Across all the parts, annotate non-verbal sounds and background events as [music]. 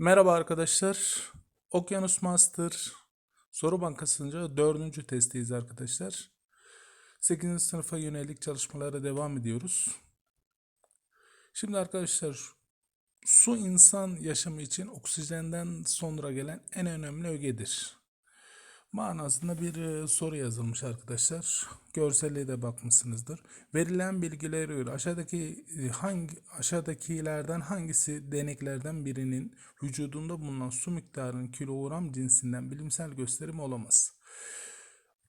Merhaba arkadaşlar. Okyanus Master Soru Bankası'nca dördüncü testteyiz arkadaşlar. 8. sınıfa yönelik çalışmalara devam ediyoruz. Şimdi arkadaşlar su insan yaşamı için oksijenden sonra gelen en önemli ögedir. Manasında bir e, soru yazılmış arkadaşlar. Görselliğe de bakmışsınızdır. Verilen bilgilere göre aşağıdaki e, hangi aşağıdakilerden hangisi deneklerden birinin vücudunda bulunan su miktarının kilogram cinsinden bilimsel gösterimi olamaz?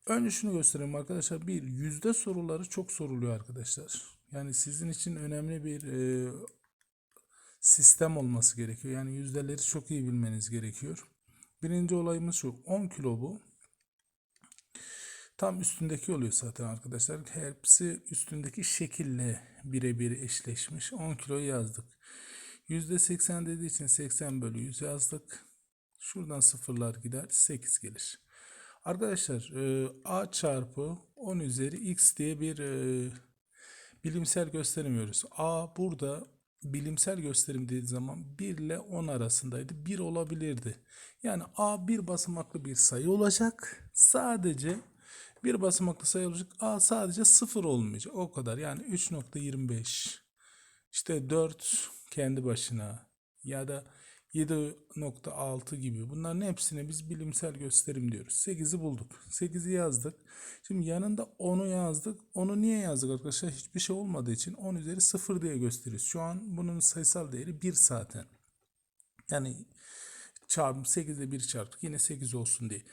Önce şunu göstereyim arkadaşlar. Bir yüzde soruları çok soruluyor arkadaşlar. Yani sizin için önemli bir e, sistem olması gerekiyor. Yani yüzdeleri çok iyi bilmeniz gerekiyor. Birinci olayımız şu. 10 kilo bu. Tam üstündeki oluyor zaten arkadaşlar. Hepsi üstündeki şekille birebir eşleşmiş. 10 kiloyu yazdık. %80 dediği için 80 bölü 100 yazdık. Şuradan sıfırlar gider. 8 gelir. Arkadaşlar e, A çarpı 10 üzeri X diye bir e, bilimsel göstermiyoruz. A burada bilimsel gösterim dediği zaman 1 ile 10 arasındaydı. 1 olabilirdi. Yani A bir basamaklı bir sayı olacak. Sadece bir basamaklı sayı olacak. A sadece 0 olmayacak. O kadar. Yani 3.25 işte 4 kendi başına ya da 7.6 gibi bunların hepsine biz bilimsel gösterim diyoruz. 8'i bulduk. 8'i yazdık. Şimdi yanında 10'u yazdık. Onu niye yazdık arkadaşlar? Hiçbir şey olmadığı için 10 üzeri 0 diye gösteriyoruz. Şu an bunun sayısal değeri 1 zaten. Yani çarpım 8 ile 1 çarptık. Yine 8 olsun diye.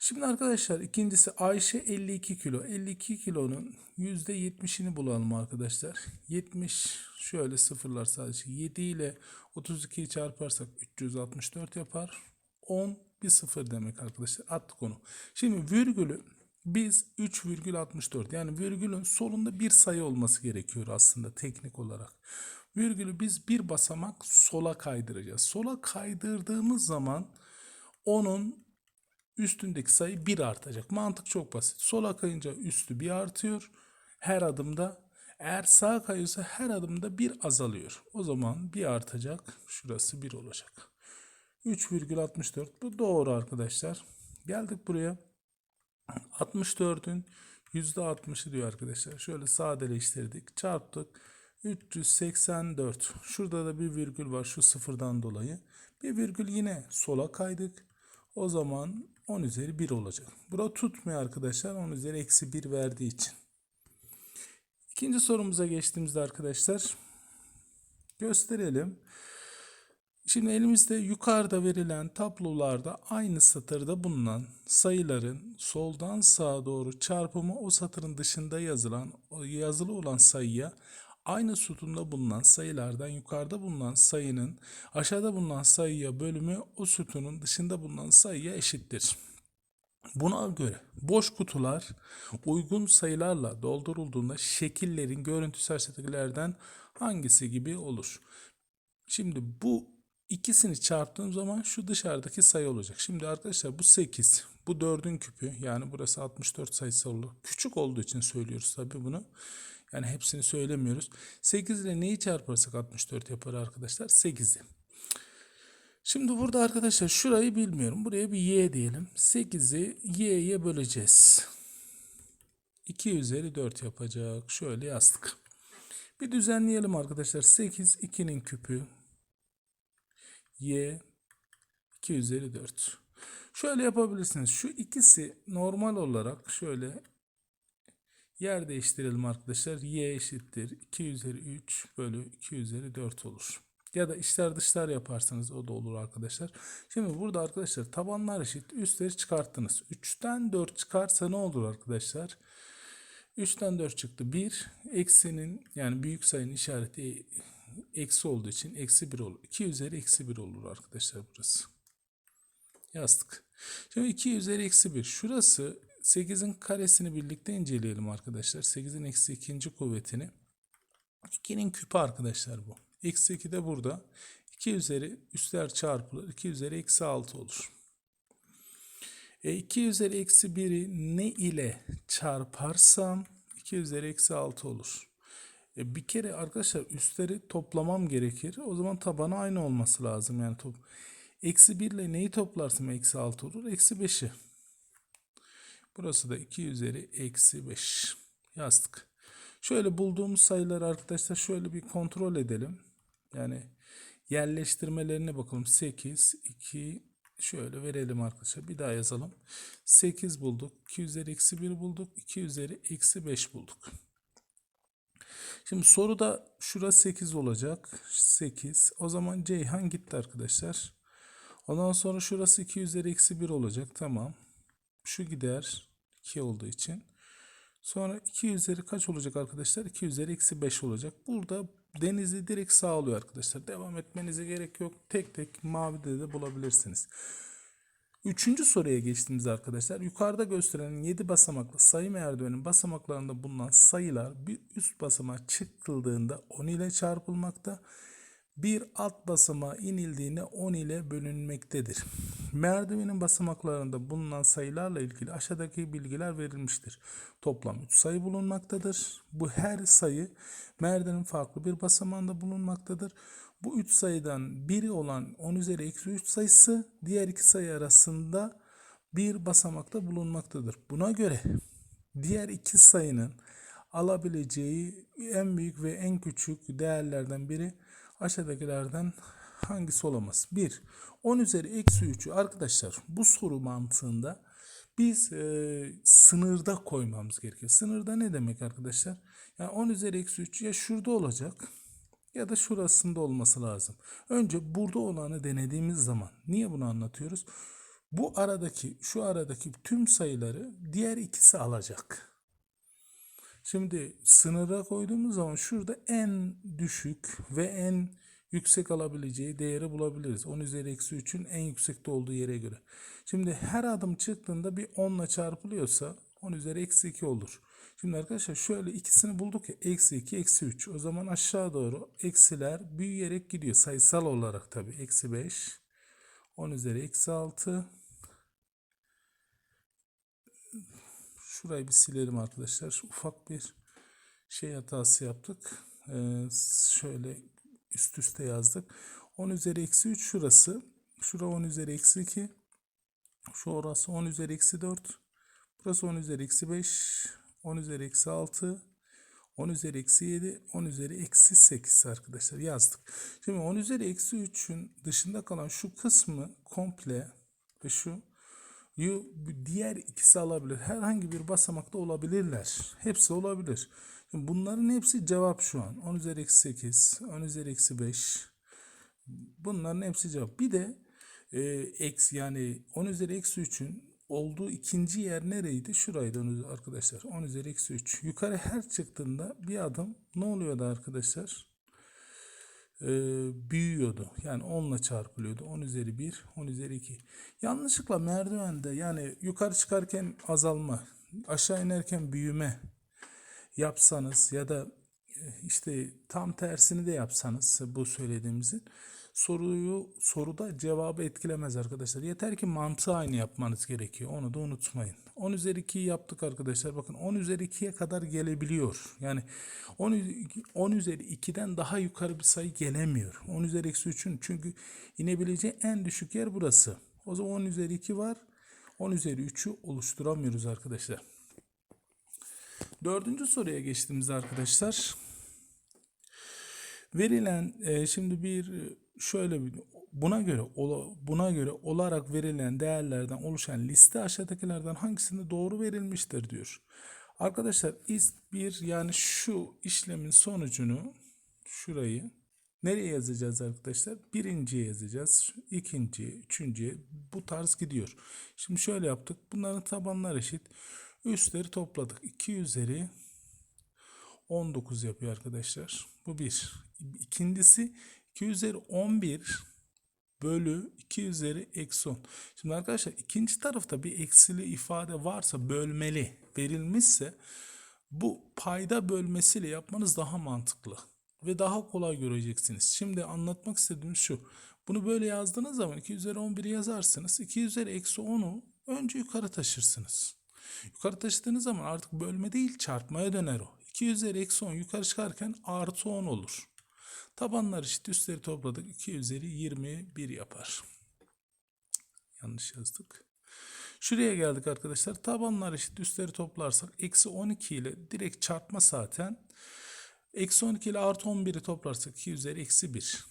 Şimdi arkadaşlar ikincisi Ayşe 52 kilo. 52 kilonun %70'ini bulalım arkadaşlar. 70 şöyle sıfırlar sadece. 7 ile 32'yi çarparsak 364 yapar. 10 bir sıfır demek arkadaşlar. Attık onu. Şimdi virgülü biz 3,64 yani virgülün solunda bir sayı olması gerekiyor aslında teknik olarak. Virgülü biz bir basamak sola kaydıracağız. Sola kaydırdığımız zaman onun üstündeki sayı 1 artacak. Mantık çok basit. Sola kayınca üstü 1 artıyor. Her adımda eğer sağa kayıyorsa her adımda 1 azalıyor. O zaman 1 artacak. Şurası 1 olacak. 3,64 bu doğru arkadaşlar. Geldik buraya. 64'ün %60'ı diyor arkadaşlar. Şöyle sadeleştirdik. Çarptık. 384. Şurada da bir virgül var şu sıfırdan dolayı. Bir virgül yine sola kaydık. O zaman 10 üzeri 1 olacak. Bura tutmuyor arkadaşlar. 10 üzeri eksi 1 verdiği için. İkinci sorumuza geçtiğimizde arkadaşlar gösterelim. Şimdi elimizde yukarıda verilen tablolarda aynı satırda bulunan sayıların soldan sağa doğru çarpımı o satırın dışında yazılan yazılı olan sayıya aynı sütunda bulunan sayılardan yukarıda bulunan sayının aşağıda bulunan sayıya bölümü o sütunun dışında bulunan sayıya eşittir. Buna göre boş kutular uygun sayılarla doldurulduğunda şekillerin görüntüsü aşağıdakilerden hangisi gibi olur? Şimdi bu ikisini çarptığım zaman şu dışarıdaki sayı olacak. Şimdi arkadaşlar bu 8, bu 4'ün küpü yani burası 64 sayısı olur. Küçük olduğu için söylüyoruz tabii bunu. Yani hepsini söylemiyoruz. 8 ile neyi çarparsak 64 yapar arkadaşlar? 8'i. Şimdi burada arkadaşlar şurayı bilmiyorum. Buraya bir y diyelim. 8'i y'ye böleceğiz. 2 üzeri 4 yapacak. Şöyle yazdık. Bir düzenleyelim arkadaşlar. 8 2'nin küpü. Y 2 üzeri 4. Şöyle yapabilirsiniz. Şu ikisi normal olarak şöyle yer değiştirelim arkadaşlar. Y eşittir. 2 üzeri 3 bölü 2 üzeri 4 olur. Ya da içler dışlar yaparsanız o da olur arkadaşlar. Şimdi burada arkadaşlar tabanlar eşit. Üstleri çıkarttınız. 3'ten 4 çıkarsa ne olur arkadaşlar? 3'ten 4 çıktı. 1 eksinin yani büyük sayının işareti eksi olduğu için eksi 1 olur. 2 üzeri eksi 1 olur arkadaşlar burası. Yazdık. Şimdi 2 üzeri eksi 1. Şurası 8'in karesini birlikte inceleyelim arkadaşlar. 8'in eksi ikinci kuvvetini. 2'nin küpü arkadaşlar bu. Eksi 2 de burada. 2 üzeri üstler çarpılır. 2 üzeri eksi 6 olur. E 2 üzeri eksi 1'i ne ile çarparsam 2 üzeri eksi 6 olur. E bir kere arkadaşlar üstleri toplamam gerekir. O zaman tabanı aynı olması lazım. Yani top... Eksi 1 ile neyi toplarsam eksi 6 olur? Eksi 5'i. Burası da 2 üzeri eksi 5 yazdık. Şöyle bulduğumuz sayıları arkadaşlar şöyle bir kontrol edelim. Yani yerleştirmelerine bakalım. 8, 2, şöyle verelim arkadaşlar. Bir daha yazalım. 8 bulduk. 2 üzeri eksi 1 bulduk. 2 üzeri eksi 5 bulduk. Şimdi soruda şurası 8 olacak. 8. O zaman Ceyhan gitti arkadaşlar. Ondan sonra şurası 2 üzeri eksi 1 olacak. Tamam. Şu gider. 2 olduğu için. Sonra 2 üzeri kaç olacak arkadaşlar? 2 üzeri eksi 5 olacak. Burada denizi direkt sağlıyor arkadaşlar. Devam etmenize gerek yok. Tek tek mavide de bulabilirsiniz. Üçüncü soruya geçtiğimiz arkadaşlar. Yukarıda gösterilen 7 basamaklı sayı merdivenin basamaklarında bulunan sayılar bir üst basamağa çıkıldığında 10 ile çarpılmakta. Bir alt basamağa inildiğinde 10 ile bölünmektedir. Merdivenin basamaklarında bulunan sayılarla ilgili aşağıdaki bilgiler verilmiştir. Toplam 3 sayı bulunmaktadır. Bu her sayı merdivenin farklı bir basamağında bulunmaktadır. Bu 3 sayıdan biri olan 10 üzeri eksi 3 sayısı diğer iki sayı arasında bir basamakta bulunmaktadır. Buna göre diğer iki sayının alabileceği en büyük ve en küçük değerlerden biri aşağıdakilerden hangisi olamaz? 1. 10 üzeri eksi 3'ü arkadaşlar bu soru mantığında biz e, sınırda koymamız gerekiyor. Sınırda ne demek arkadaşlar? Yani 10 üzeri eksi 3 ya şurada olacak ya da şurasında olması lazım. Önce burada olanı denediğimiz zaman niye bunu anlatıyoruz? Bu aradaki şu aradaki tüm sayıları diğer ikisi alacak. Şimdi sınıra koyduğumuz zaman şurada en düşük ve en yüksek alabileceği değeri bulabiliriz. 10 üzeri eksi 3'ün en yüksekte olduğu yere göre. Şimdi her adım çıktığında bir 10 ile çarpılıyorsa 10 üzeri eksi 2 olur. Şimdi arkadaşlar şöyle ikisini bulduk ya eksi 2 eksi 3. O zaman aşağı doğru eksiler büyüyerek gidiyor. Sayısal olarak tabi. Eksi 5 10 üzeri eksi 6 Şurayı bir silelim arkadaşlar. Ufak bir şey hatası yaptık. Ee, şöyle üst üste yazdık. 10 üzeri eksi 3 şurası. Şura 10 üzeri eksi 2. Şu orası 10 üzeri eksi 4. Burası 10 üzeri eksi 5. 10 üzeri eksi 6. 10 üzeri eksi 7. 10 üzeri eksi 8 arkadaşlar yazdık. Şimdi 10 üzeri eksi 3'ün dışında kalan şu kısmı komple ve şu diğer ikisi alabilir. Herhangi bir basamakta olabilirler. Hepsi olabilir. Şimdi bunların hepsi cevap şu an. 10 üzeri eksi 8, 10 üzeri eksi 5. Bunların hepsi cevap. Bir de e, eksi yani 10 üzeri eksi 3'ün olduğu ikinci yer nereydi? Şuraydı arkadaşlar. 10 üzeri eksi 3. Yukarı her çıktığında bir adım ne oluyordu arkadaşlar? Ee, büyüyordu. Yani 10 ile çarpılıyordu. 10 üzeri 1, 10 üzeri 2. Yanlışlıkla merdivende yani yukarı çıkarken azalma, aşağı inerken büyüme yapsanız ya da e, işte tam tersini de yapsanız bu söylediğimizin soruyu soruda cevabı etkilemez arkadaşlar. Yeter ki mantığı aynı yapmanız gerekiyor. Onu da unutmayın. 10 üzeri 2'yi yaptık arkadaşlar. Bakın 10 üzeri 2'ye kadar gelebiliyor. Yani 10, 10 üzeri 2'den daha yukarı bir sayı gelemiyor. 10 üzeri eksi 3'ün çünkü inebileceği en düşük yer burası. O zaman 10 üzeri 2 var. 10 üzeri 3'ü oluşturamıyoruz arkadaşlar. Dördüncü soruya geçtiğimizde arkadaşlar verilen e, şimdi bir şöyle bir buna göre buna göre olarak verilen değerlerden oluşan liste aşağıdakilerden hangisinde doğru verilmiştir diyor. Arkadaşlar is bir yani şu işlemin sonucunu şurayı nereye yazacağız arkadaşlar? Birinciye yazacağız. ikinciye, üçüncüye bu tarz gidiyor. Şimdi şöyle yaptık. Bunların tabanları eşit. Üstleri topladık. 2 üzeri 19 yapıyor arkadaşlar. Bu bir. İkincisi 2 üzeri 11 bölü 2 üzeri eksi 10. Şimdi arkadaşlar ikinci tarafta bir eksili ifade varsa bölmeli verilmişse bu payda bölmesiyle yapmanız daha mantıklı ve daha kolay göreceksiniz. Şimdi anlatmak istediğim şu. Bunu böyle yazdığınız zaman 2 üzeri 11'i yazarsınız. 2 üzeri eksi 10'u önce yukarı taşırsınız. Yukarı taşıdığınız zaman artık bölme değil çarpmaya döner o. 2 üzeri eksi 10 yukarı çıkarken artı 10 olur. Tabanlar eşit üstleri topladık. 2 üzeri 21 yapar. Yanlış yazdık. Şuraya geldik arkadaşlar. Tabanlar eşit üstleri toplarsak eksi 12 ile direkt çarpma zaten. Eksi 12 ile artı 11'i toplarsak 2 üzeri eksi 1.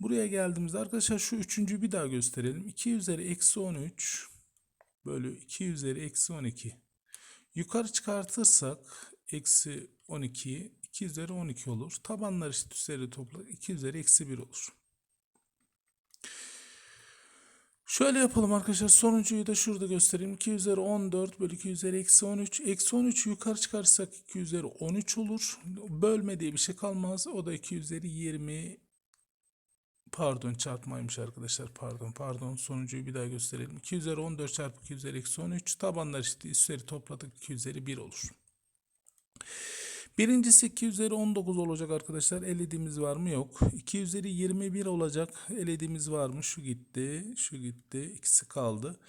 Buraya geldiğimizde arkadaşlar şu üçüncü bir daha gösterelim. 2 üzeri eksi 13 bölü 2 üzeri eksi 12. Yukarı çıkartırsak eksi 12'yi 2 üzeri 12 olur. Tabanlar eşit üstleri toplar 2 üzeri eksi 1 olur. Şöyle yapalım arkadaşlar. Sonuncuyu da şurada göstereyim. 2 üzeri 14 bölü 2 üzeri eksi 13. Eksi 13 yukarı çıkarsak 2 üzeri 13 olur. Bölme diye bir şey kalmaz. O da 2 üzeri 20 pardon çarpmaymış arkadaşlar. Pardon pardon. Sonuncuyu bir daha gösterelim. 2 üzeri 14 çarpı 2 üzeri eksi 13. Tabanlar işte üstleri topladık. 2 üzeri 1 olur. Birincisi 2 üzeri 19 olacak arkadaşlar. Elediğimiz var mı? Yok. 2 üzeri 21 olacak. Elediğimiz var mı? Şu gitti. Şu gitti. İkisi kaldı.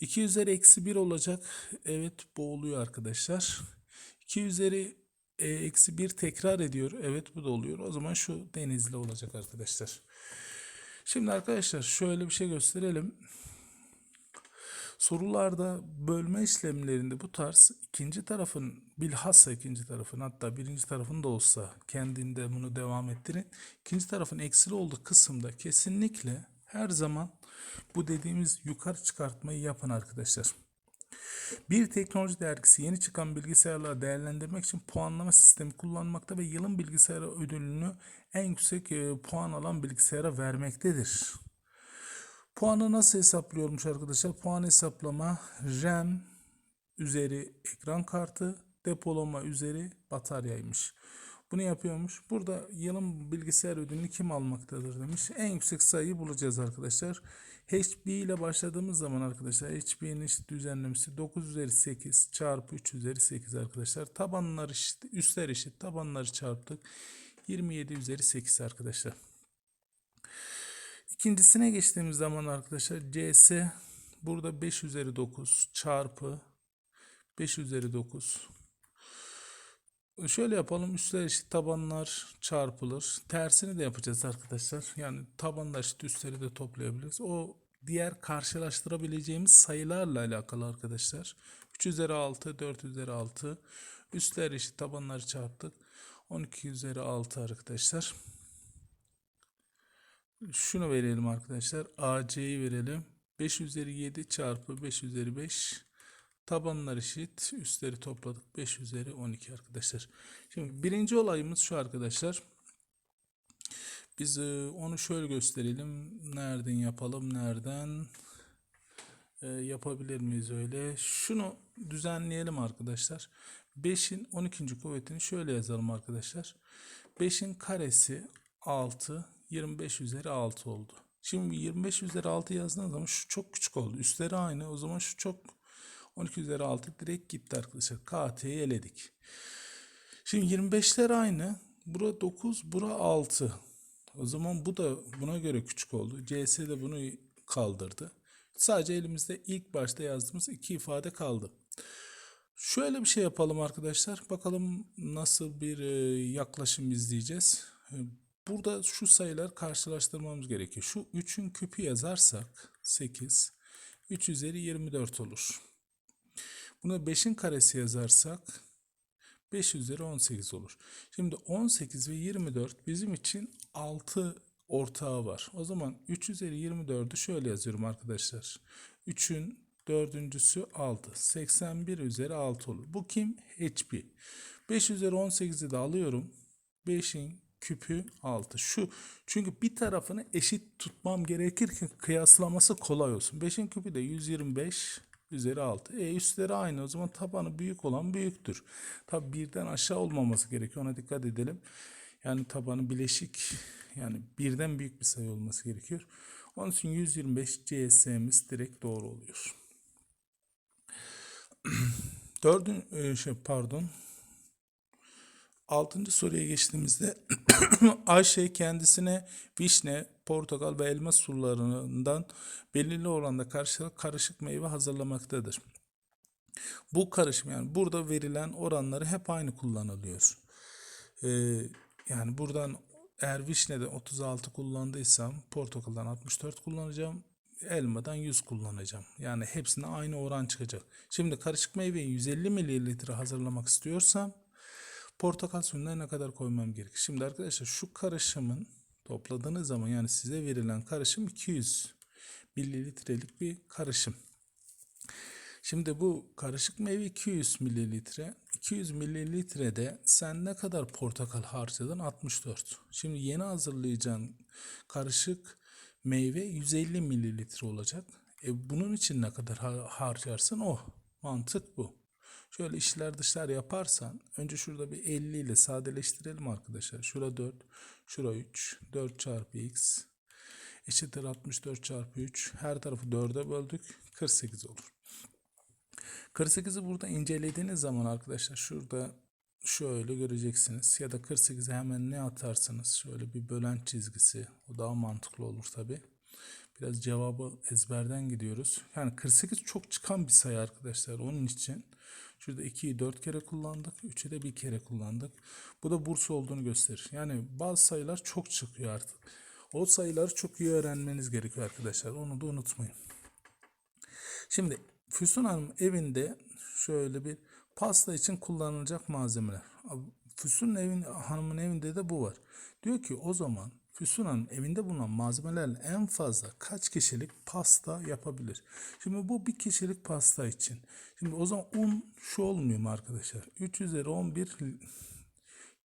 2 üzeri eksi 1 olacak. Evet bu oluyor arkadaşlar. 2 üzeri e, eksi 1 tekrar ediyor. Evet bu da oluyor. O zaman şu denizli olacak arkadaşlar. Şimdi arkadaşlar şöyle bir şey gösterelim. Sorularda bölme işlemlerinde bu tarz ikinci tarafın bilhassa ikinci tarafın hatta birinci tarafın da olsa kendinde bunu devam ettirin. İkinci tarafın eksili olduğu kısımda kesinlikle her zaman bu dediğimiz yukarı çıkartmayı yapın arkadaşlar. Bir teknoloji dergisi yeni çıkan bilgisayarları değerlendirmek için puanlama sistemi kullanmakta ve yılın bilgisayarı ödülünü en yüksek e, puan alan bilgisayara vermektedir. Puanı nasıl hesaplıyormuş arkadaşlar? Puan hesaplama RAM üzeri ekran kartı, depolama üzeri bataryaymış. Bunu yapıyormuş. Burada yılın bilgisayar ödülünü kim almaktadır demiş. En yüksek sayıyı bulacağız arkadaşlar. HP ile başladığımız zaman arkadaşlar HP'nin eşit düzenlemesi 9 üzeri 8 çarpı 3 üzeri 8 arkadaşlar. Tabanlar eşit, üstler eşit. Tabanları çarptık. 27 üzeri 8 arkadaşlar. İkincisine geçtiğimiz zaman arkadaşlar CS burada 5 üzeri 9 çarpı 5 üzeri 9 Şöyle yapalım. Üstler eşit tabanlar çarpılır. Tersini de yapacağız arkadaşlar. Yani tabanlar eşit üstleri de toplayabiliriz. O diğer karşılaştırabileceğimiz sayılarla alakalı arkadaşlar. 3 üzeri 6, 4 üzeri 6. Üstler eşit tabanları çarptık. 12 üzeri 6 arkadaşlar. Şunu verelim arkadaşlar. AC'yi verelim. 5 üzeri 7 çarpı 5 üzeri 5 Tabanlar eşit. Üstleri topladık. 5 üzeri 12 arkadaşlar. Şimdi birinci olayımız şu arkadaşlar. Biz e, onu şöyle gösterelim. Nereden yapalım? Nereden? E, yapabilir miyiz öyle? Şunu düzenleyelim arkadaşlar. 5'in 12. kuvvetini şöyle yazalım arkadaşlar. 5'in karesi 6. 25 üzeri 6 oldu. Şimdi 25 üzeri 6 yazdığınız zaman şu çok küçük oldu. Üstleri aynı. O zaman şu çok 12 üzeri 6 direkt gitti arkadaşlar. KT'yi eledik. Şimdi 25'ler aynı. Bura 9, bura 6. O zaman bu da buna göre küçük oldu. CS de bunu kaldırdı. Sadece elimizde ilk başta yazdığımız iki ifade kaldı. Şöyle bir şey yapalım arkadaşlar. Bakalım nasıl bir e, yaklaşım izleyeceğiz. Burada şu sayılar karşılaştırmamız gerekiyor. Şu 3'ün küpü yazarsak 8, 3 üzeri 24 olur. Buna 5'in karesi yazarsak 5 üzeri 18 olur. Şimdi 18 ve 24 bizim için 6 ortağı var. O zaman 3 üzeri 24'ü şöyle yazıyorum arkadaşlar. 3'ün dördüncüsü 6. 81 üzeri 6 olur. Bu kim? HP. 5 üzeri 18'i de alıyorum. 5'in küpü 6. Şu çünkü bir tarafını eşit tutmam gerekir ki kıyaslaması kolay olsun. 5'in küpü de 125 üzeri 6. E üstleri aynı. O zaman tabanı büyük olan büyüktür. Tabi birden aşağı olmaması gerekiyor. Ona dikkat edelim. Yani tabanı bileşik yani birden büyük bir sayı olması gerekiyor. Onun için 125 CS'miz direkt doğru oluyor. [clears throat] Dördün e, şey pardon. Altıncı soruya geçtiğimizde [clears throat] Ayşe kendisine vişne, portakal ve elma sularından belirli oranda karşı karışık meyve hazırlamaktadır. Bu karışım yani burada verilen oranları hep aynı kullanılıyor. Ee, yani buradan eğer vişnede 36 kullandıysam portakaldan 64 kullanacağım. Elmadan 100 kullanacağım. Yani hepsine aynı oran çıkacak. Şimdi karışık meyveyi 150 mililitre hazırlamak istiyorsam portakal suyuna ne kadar koymam gerekir? Şimdi arkadaşlar şu karışımın topladığınız zaman yani size verilen karışım 200 mililitrelik bir karışım. Şimdi bu karışık meyve 200 mililitre. 200 mililitrede sen ne kadar portakal harcadın? 64. Şimdi yeni hazırlayacağın karışık meyve 150 mililitre olacak. E bunun için ne kadar har- harcarsın? O. Mantık bu. Şöyle işler dışlar yaparsan önce şurada bir 50 ile sadeleştirelim arkadaşlar. Şura 4, şura 3. 4 çarpı x eşittir 64 çarpı 3. Her tarafı 4'e böldük. 48 olur. 48'i burada incelediğiniz zaman arkadaşlar şurada şöyle göreceksiniz. Ya da 48'e hemen ne atarsınız? Şöyle bir bölen çizgisi. O daha mantıklı olur tabi. Biraz cevabı ezberden gidiyoruz. Yani 48 çok çıkan bir sayı arkadaşlar. Onun için şurada 2'yi 4 kere kullandık. 3'ü de bir kere kullandık. Bu da burs olduğunu gösterir. Yani bazı sayılar çok çıkıyor artık. O sayıları çok iyi öğrenmeniz gerekiyor arkadaşlar. Onu da unutmayın. Şimdi Füsun Hanım evinde şöyle bir pasta için kullanılacak malzemeler. Füsun evin, Hanım'ın evinde de bu var. Diyor ki o zaman Füsun Hanım evinde bulunan malzemelerle en fazla kaç kişilik pasta yapabilir? Şimdi bu bir kişilik pasta için. Şimdi o zaman un şu olmuyor mu arkadaşlar? 3 üzeri 11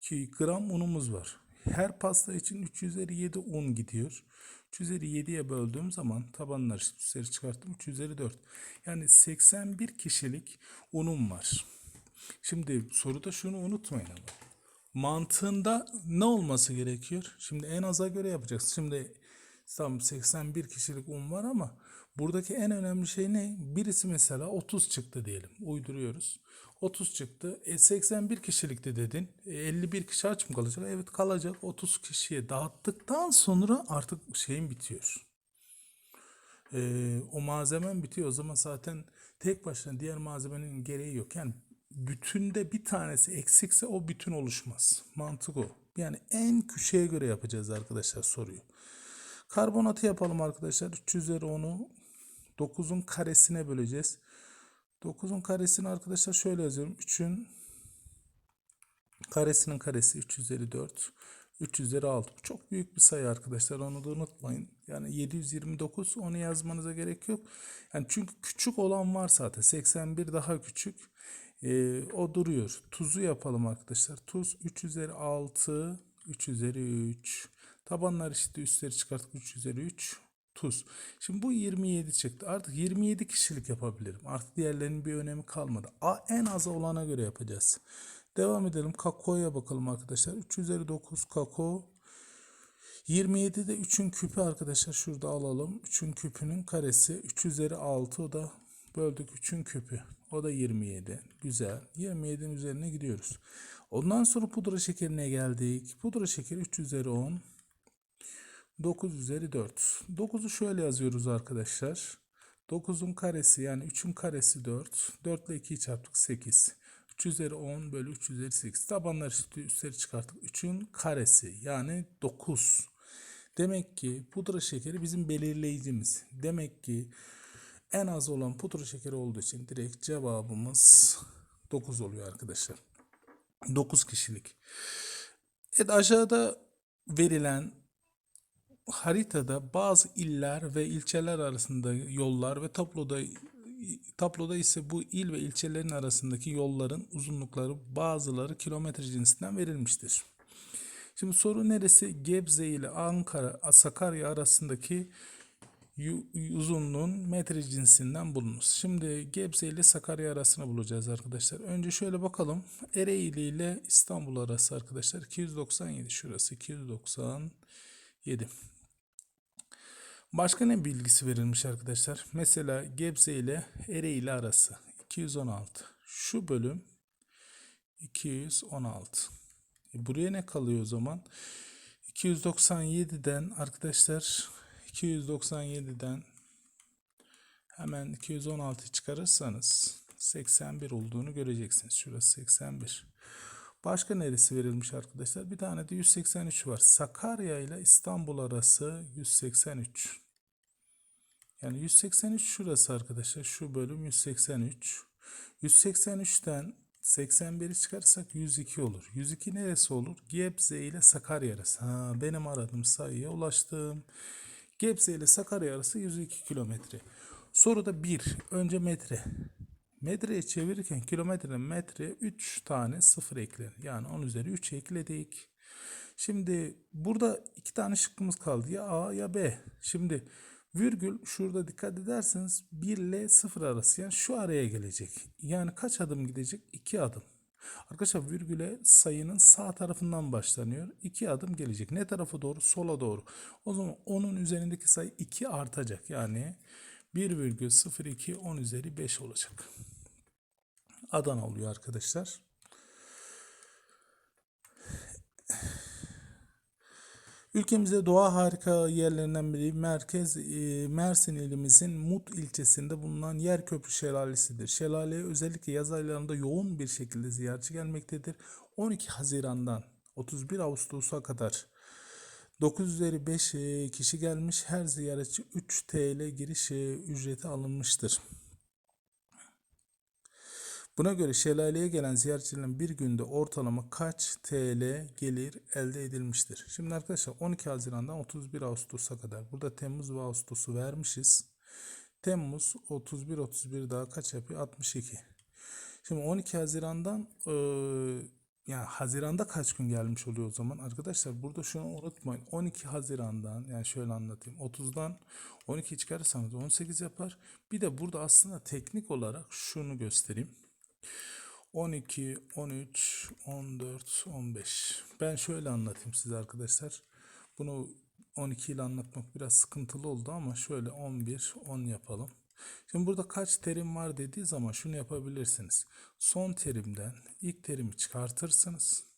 ki gram unumuz var. Her pasta için 3 üzeri 7 un gidiyor. 3 üzeri 7'ye böldüğüm zaman tabanlar işte üzeri çıkarttım 3 üzeri 4. Yani 81 kişilik unum var. Şimdi soruda şunu unutmayın ama. Mantığında ne olması gerekiyor? Şimdi en aza göre yapacaksın. Şimdi tam 81 kişilik un var ama buradaki en önemli şey ne? Birisi mesela 30 çıktı diyelim. Uyduruyoruz. 30 çıktı. E 81 kişilikti dedin. E 51 kişi aç mı kalacak? Evet kalacak. 30 kişiye dağıttıktan sonra artık şeyin bitiyor. E, o malzemen bitiyor. O zaman zaten tek başına diğer malzemenin gereği yok. Yani bütünde bir tanesi eksikse o bütün oluşmaz. Mantık o. Yani en küçüğe göre yapacağız arkadaşlar soruyu. Karbonatı yapalım arkadaşlar. 3 üzeri 10'u 9'un karesine böleceğiz. 9'un karesini arkadaşlar şöyle yazıyorum. 3'ün karesinin karesi 3 üzeri 4. 3 üzeri 6. Bu çok büyük bir sayı arkadaşlar. Onu da unutmayın. Yani 729 onu yazmanıza gerek yok. Yani çünkü küçük olan var zaten. 81 daha küçük. Ee, o duruyor. Tuzu yapalım arkadaşlar. Tuz 3 üzeri 6. 3 üzeri 3. Tabanlar işte üstleri çıkarttık 3 üzeri 3 tuz. Şimdi bu 27 çıktı. Artık 27 kişilik yapabilirim. Artık diğerlerinin bir önemi kalmadı. A, en az olana göre yapacağız. Devam edelim. Kakaoya bakalım arkadaşlar. 3 üzeri 9 kakao. 27 de 3'ün küpü arkadaşlar. Şurada alalım. 3'ün küpünün karesi. 3 üzeri 6 o da böldük 3'ün küpü. O da 27. Güzel. 27'nin üzerine gidiyoruz. Ondan sonra pudra şekerine geldik. Pudra şekeri 3 üzeri 10. 9 üzeri 4. 9'u şöyle yazıyoruz arkadaşlar. 9'un karesi yani 3'ün karesi 4. 4 ile 2'yi çarptık 8. 3 üzeri 10 bölü 3 üzeri 8. Tabanlar işte üstleri çıkarttık. 3'ün karesi yani 9. Demek ki pudra şekeri bizim belirleyicimiz. Demek ki en az olan pudra şekeri olduğu için direkt cevabımız 9 oluyor arkadaşlar. 9 kişilik. Evet aşağıda verilen haritada bazı iller ve ilçeler arasında yollar ve tabloda tabloda ise bu il ve ilçelerin arasındaki yolların uzunlukları bazıları kilometre cinsinden verilmiştir. Şimdi soru neresi? Gebze ile Ankara, Sakarya arasındaki uzunluğun metre cinsinden bulunuz. Şimdi Gebze ile Sakarya arasını bulacağız arkadaşlar. Önce şöyle bakalım. Ereğli ile İstanbul arası arkadaşlar 297 şurası 297. Başka ne bilgisi verilmiş arkadaşlar? Mesela Gebze ile Ereğli arası 216. Şu bölüm 216. E buraya ne kalıyor o zaman? 297'den arkadaşlar 297'den hemen 216'yı çıkarırsanız 81 olduğunu göreceksiniz. Şurası 81. Başka neresi verilmiş arkadaşlar? Bir tane de 183 var. Sakarya ile İstanbul arası 183. Yani 183 şurası arkadaşlar. Şu bölüm 183. 183'ten 81'i çıkarırsak 102 olur. 102 neresi olur? Gebze ile Sakarya arası. Ha, benim aradığım sayıya ulaştım. Gebze ile Sakarya arası 102 kilometre. Soruda 1. Önce metre. Metreye çevirirken kilometre metre 3 tane sıfır eklenir. Yani 10 üzeri 3 ekledik. Şimdi burada iki tane şıkkımız kaldı. Ya A ya B. Şimdi virgül şurada dikkat ederseniz 1 ile 0 arası yani şu araya gelecek. Yani kaç adım gidecek? 2 adım. Arkadaşlar virgüle sayının sağ tarafından başlanıyor. 2 adım gelecek. Ne tarafa doğru? Sola doğru. O zaman onun üzerindeki sayı 2 artacak. Yani 1,02 10 üzeri 5 olacak. Adana oluyor arkadaşlar. Ülkemizde doğa harika yerlerinden biri merkez e, Mersin ilimizin Mut ilçesinde bulunan Yerköprü Şelalesi'dir. Şelaleye özellikle yaz aylarında yoğun bir şekilde ziyaretçi gelmektedir. 12 Haziran'dan 31 Ağustos'a kadar 9 üzeri 5 e, kişi gelmiş. Her ziyaretçi 3 TL giriş e, ücreti alınmıştır. Buna göre şelaleye gelen ziyaretçilerin bir günde ortalama kaç TL gelir elde edilmiştir? Şimdi arkadaşlar 12 Haziran'dan 31 Ağustos'a kadar burada Temmuz ve Ağustos'u vermişiz. Temmuz 31 31 daha kaç yapıyor? 62. Şimdi 12 Haziran'dan e, yani Haziran'da kaç gün gelmiş oluyor o zaman? Arkadaşlar burada şunu unutmayın. 12 Haziran'dan yani şöyle anlatayım. 30'dan 12 çıkarırsanız 18 yapar. Bir de burada aslında teknik olarak şunu göstereyim. 12, 13, 14, 15. Ben şöyle anlatayım size arkadaşlar. Bunu 12 ile anlatmak biraz sıkıntılı oldu ama şöyle 11, 10 yapalım. Şimdi burada kaç terim var dediği zaman şunu yapabilirsiniz. Son terimden ilk terimi çıkartırsınız.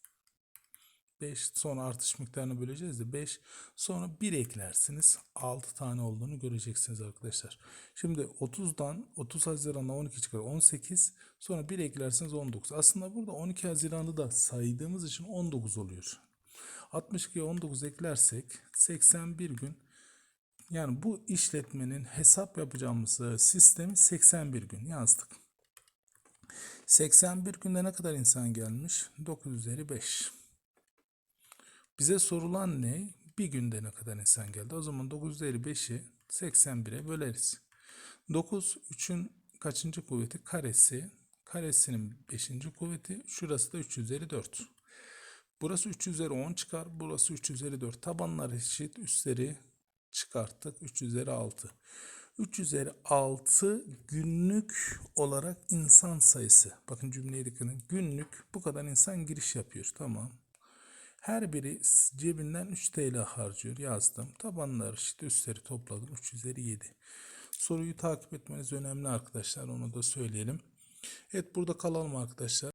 5 sonra artış miktarını böleceğiz de 5 sonra 1 eklersiniz 6 tane olduğunu göreceksiniz arkadaşlar. Şimdi 30'dan 30 Haziran'da 12 çıkar 18 sonra 1 eklersiniz 19. Aslında burada 12 Haziran'ı da saydığımız için 19 oluyor. 62'ye 19 eklersek 81 gün yani bu işletmenin hesap yapacağımız e, sistemi 81 gün yazdık. 81 günde ne kadar insan gelmiş? 9 üzeri 5. Bize sorulan ne? Bir günde ne kadar insan geldi? O zaman 9 üzeri 5'i 81'e böleriz. 9 3'ün kaçıncı kuvveti? Karesi. Karesinin 5. kuvveti. Şurası da 3 üzeri 4. Burası 3 üzeri 10 çıkar. Burası 3 üzeri 4. Tabanlar eşit. Üstleri çıkarttık. 3 üzeri 6. 3 üzeri 6 günlük olarak insan sayısı. Bakın cümleye dikkat edin. Günlük bu kadar insan giriş yapıyor. Tamam. Her biri cebinden 3 TL harcıyor. Yazdım. Tabanlar eşit. Üstleri topladım. 3 üzeri 7. Soruyu takip etmeniz önemli arkadaşlar. Onu da söyleyelim. Evet burada kalalım arkadaşlar.